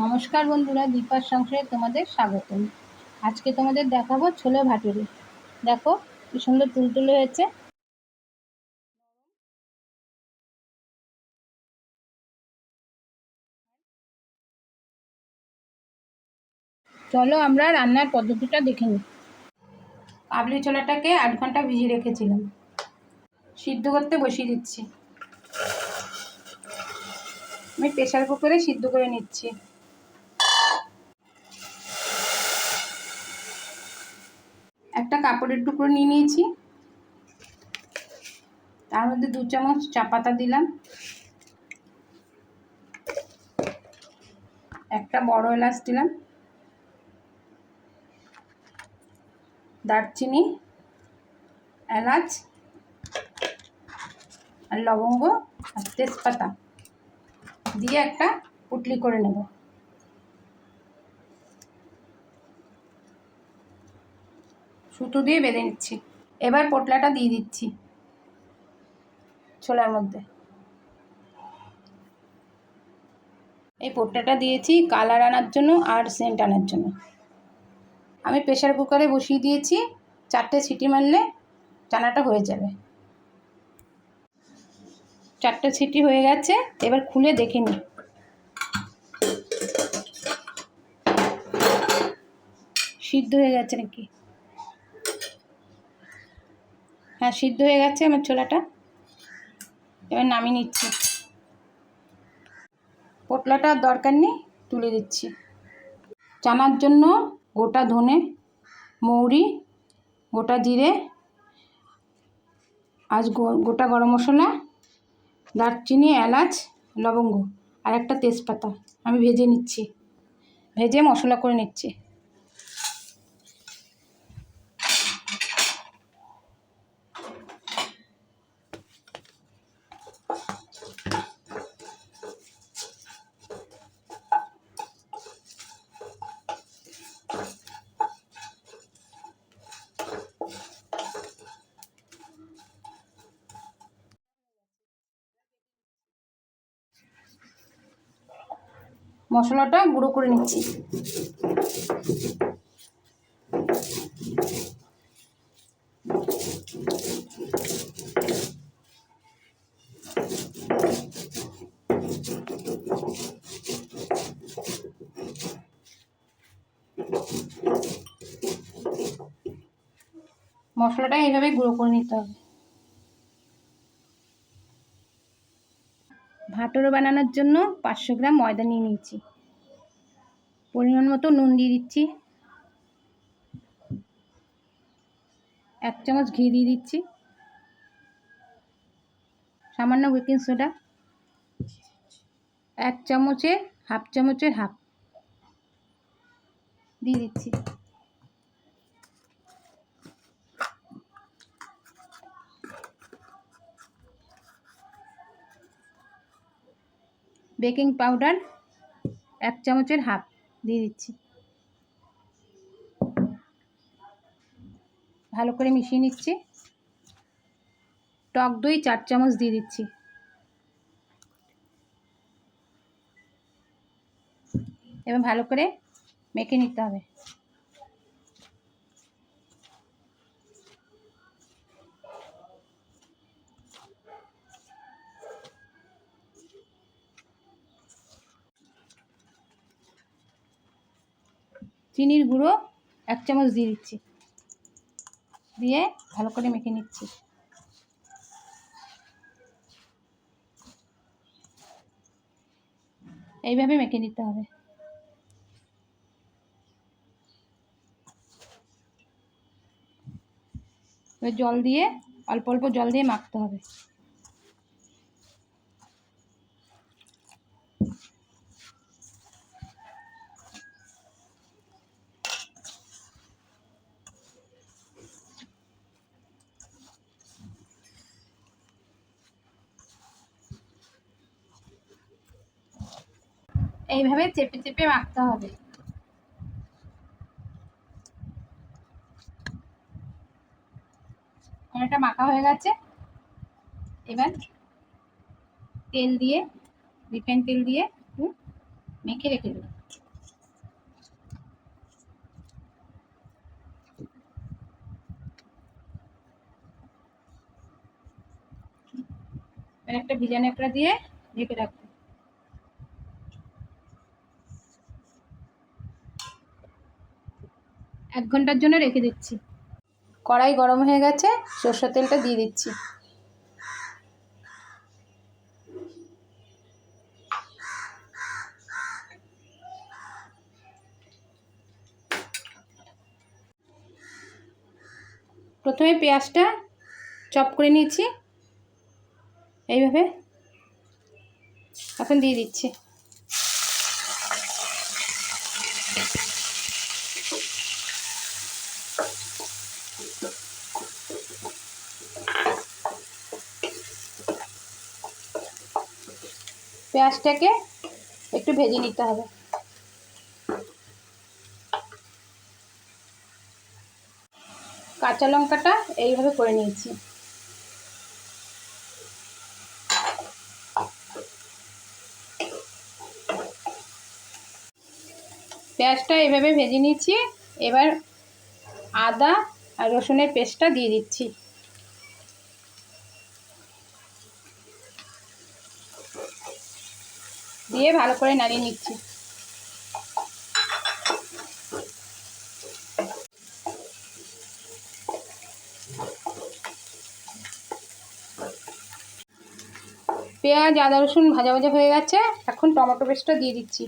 নমস্কার বন্ধুরা, দীপার সংসারে তোমাদের স্বাগতম। আজকে তোমাদের দেখাবো ছোলে ভাটুরি। দেখো, কি সুন্দর তুলতুলে হয়েছে। চলো আমরা রান্নার পদ্ধতিটা দেখে নিই। কাবলি ছোলাটাকে আট ঘণ্টা ভিজিয়ে রেখেছিলাম। সিদ্ধ করতে বসিয়ে দিচ্ছি। আমি প্রেশার কুকারে সিদ্ধ করে নিচ্ছি। কাপড়ের টুকরো নিয়ে নিয়েছি। তার মধ্যে দু চামচ চা পাতা দিলাম। একটা বড় এলাচ দিলাম। দারচিনি, এলাচ আর লবঙ্গ আর তেজপাতা দিয়ে একটা পুটলি করে নেব। সুতো দিয়ে বেঁধে নিচ্ছি। এবার পোটলাটা দিয়ে দিচ্ছি ছোলার মধ্যে। এই পোটলাটা দিয়েছি কালার আনার জন্য আর সেন্ট আনার জন্য। আমি প্রেশার কুকারে বসিয়ে দিয়েছি, চারটে সিটি মারলে চানাটা হয়ে যাবে। চারটে সিটি হয়ে গেছে, এবার খুলে দেখে নিই। সিদ্ধ হয়ে গেছে নাকি হ্যাঁ সিদ্ধ হয়ে গেছে আমার ছোলাটা। এবার নামিয়ে নিচ্ছি। পোটলাটা দরকার নেই, তুলে দিচ্ছি। চানার জন্য গোটা ধনে, মৌরি, গোটা জিরে, আজ গোটা গরম মশলা, দারচিনি, এলাচ, লবঙ্গ আর একটা তেজপাতা। আমি ভেজে নিচ্ছি। ভেজে মশলা করে নিচ্ছি। মশলাটা গুঁড়ো করে নিচ্ছি। মশলাটা এইভাবে গুঁড়ো করে নিতে হবে। ভাটোরো বানানোর জন্য পাঁচশো গ্রাম ময়দা নিয়ে নিয়েছি। পরিমাণ মতো নুন দিয়ে দিচ্ছি। এক চামচ ঘি দিয়ে দিচ্ছি। সামান্য বেকিং সোডা। এক চামচের হাফ চামচের হাফ। দিয়ে দিচ্ছি। বেকিং পাউডার এক চামচের হাফ দিয়ে দিচ্ছি। ভালো করে মিশিয়ে নিচ্ছি। টক দই চার চামচ দিয়ে দিচ্ছি। এবার ভালো করে মেখে নিতে হবে। চিনির গুঁড়ো এক চামচ দিয়ে দিচ্ছি। দিয়ে ভালো করে মেখে নিচ্ছি। এইভাবে মেখে নিতে হবে। জল দিয়ে, অল্প অল্প জল দিয়ে মাখতে হবে। এইভাবে চেপে চেপে মাখতে হবে। এটা মাখা হয়ে গেছে। এবার তেল দিয়ে, রিফাইন তেল দিয়ে মেখে রেখে দেবো। একটা ভিজান একটা দিয়ে ঢেকে রাখব। এক ঘণ্টার জন্য রেখে দিচ্ছি। কড়াই গরম হয়ে গেছে, সর্ষের তেলটা দিয়ে দিচ্ছি। প্রথমে পেঁয়াজটা চপ করে নিয়েছি। এইভাবে এখন দিয়ে দিচ্ছি। পেঁয়াজটাকে একটু ভেজে নিতে হবে। কাঁচা লঙ্কাটা এইভাবে করে নিয়েছি। পেঁয়াজটা এভাবে ভেজে নিয়েছি। এবার আদা আর রসুনের পেস্টটা দিয়ে দিচ্ছি। দিয়ে ভালো করে নাড়িয়ে নিচ্ছি। পেঁয়াজ, আদা, রসুন ভাজা ভাজা হয়ে গেছে। এখন টমেটো পেস্টটা দিয়ে দিচ্ছি।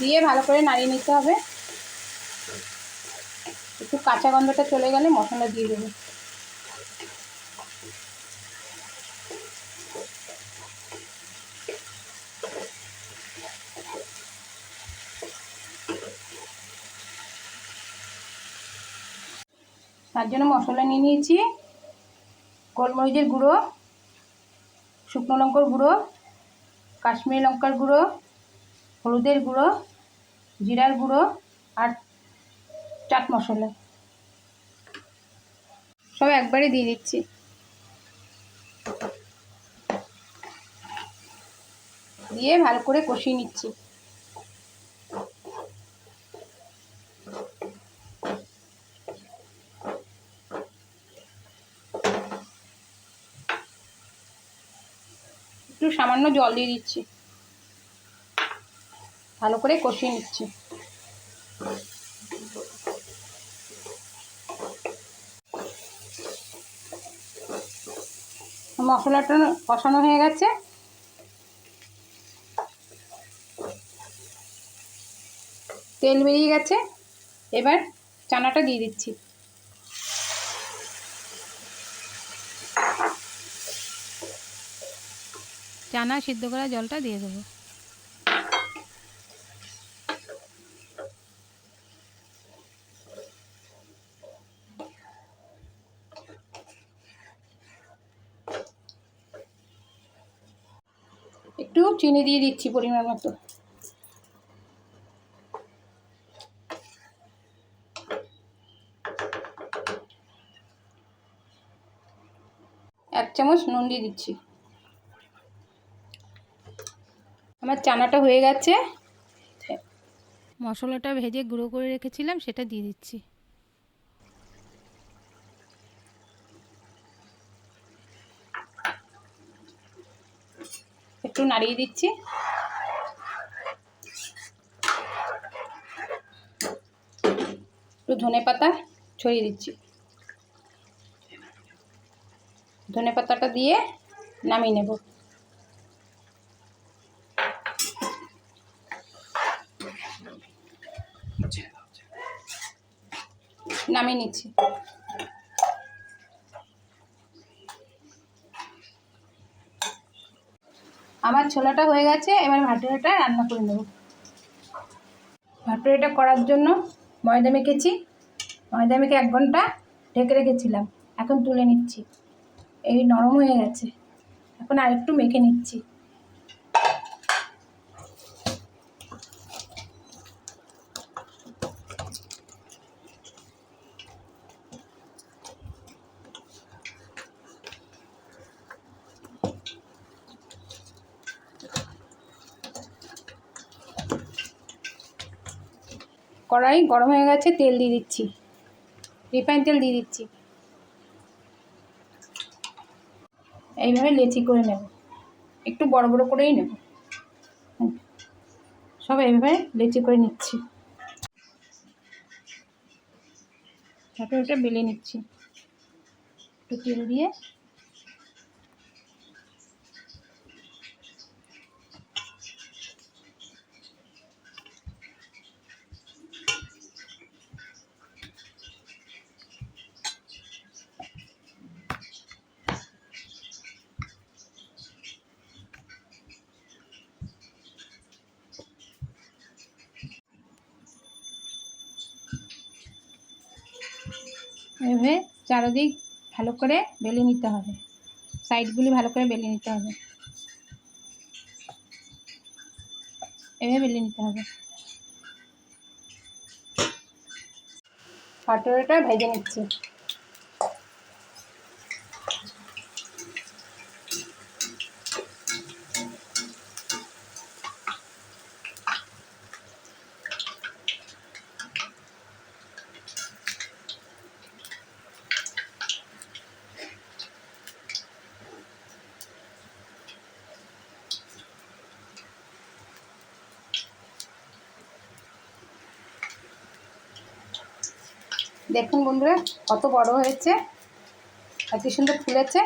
দিয়ে ভালো করে নাড়িয়ে নিতে হবে। কাঁচা গন্ধটা চলে গেলে মশলা দিয়ে দেবো। তার জন্য মশলা নিয়ে নিয়েছি, গোলমরিচের গুঁড়ো, শুকনো লঙ্কার গুঁড়ো, কাশ্মীরি লঙ্কার গুঁড়ো, হলুদের গুঁড়ো, জিরার গুঁড়ো আর চাট মশলা। সব একবারে দিয়ে দিচ্ছি। দিয়ে ভালো করে কষিয়ে নিচ্ছি। একটু সামান্য জল দিয়ে দিচ্ছি। ভালো করে কষিয়ে নিচ্ছি। মশলাটা কষানো হয়ে গেছে। তেল বেরিয়ে গেছে। এবার চানাটা দিয়ে দিচ্ছি। চানা সিদ্ধ করা জলটা দিয়ে দেবো। একটু চিনি দিয়ে দিচ্ছি পরিমাণ মতো। এক চামচ নুন দিয়ে দিচ্ছি। আমার চানাটা হয়ে গেছে। মশলাটা ভেজে গুঁড়ো করে রেখেছিলাম, সেটা দিয়ে দিচ্ছি। একটু নাড়িয়ে দিচ্ছি। একটু ধনে পাতা ছড়িয়ে দিচ্ছি। ধনে পাতাটা দিয়ে নামিয়ে নেব। নামিয়ে নিচ্ছি। আমার ছোলাটা হয়ে গেছে, এবার ভাটুরাটা রান্না করে নেব। ভাটুরাটা করার জন্য ময়দা মেখেছি। ময়দা মেখে এক ঘণ্টা ঢেকে রেখেছিলাম। এখন তুলে নিচ্ছি। এই নরম হয়ে গেছে। এখন আরেকটু মেখে নিচ্ছি। কড়াই গরম হয়ে গেছে, তেল দিয়ে দিচ্ছি। রিফাইন তেল দিয়ে দিচ্ছি। এইভাবে লেচি করে নেব। একটু বড় বড় করেই নেব। সব এইভাবে লেচি করে নিচ্ছি। তারপরে ওটা বেলে নিচ্ছি। একটু তেল দিয়ে এভাবে চারদিক ভালো করে বেলে নিতে হবে। সাইডগুলি ভালো করে বেলে নিতে হবে। এভাবে বেলে নিতে হবে। পাটোরাটা ভেজে নিচ্ছি। দেখুন বন্ধুরা কত বড় হয়েছে। আর সুন্দর ফুলেছে।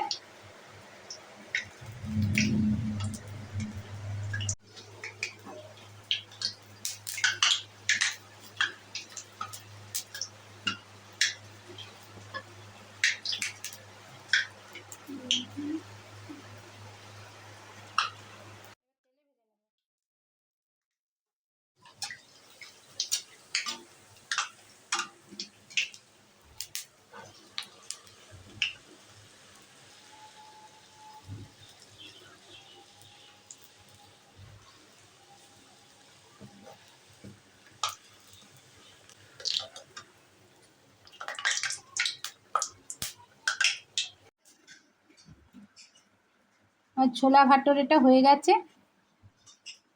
আর ছোলা ভাটোরেটা হয়ে গেছে।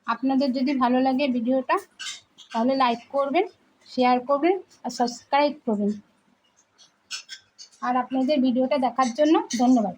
আপনাদের যদি ভালো লাগে ভিডিওটা, তাহলে লাইক করবেন শেয়ার করবেন, আর সাবস্ক্রাইব করবেন। আর আপনাদের ভিডিওটা দেখার জন্য ধন্যবাদ।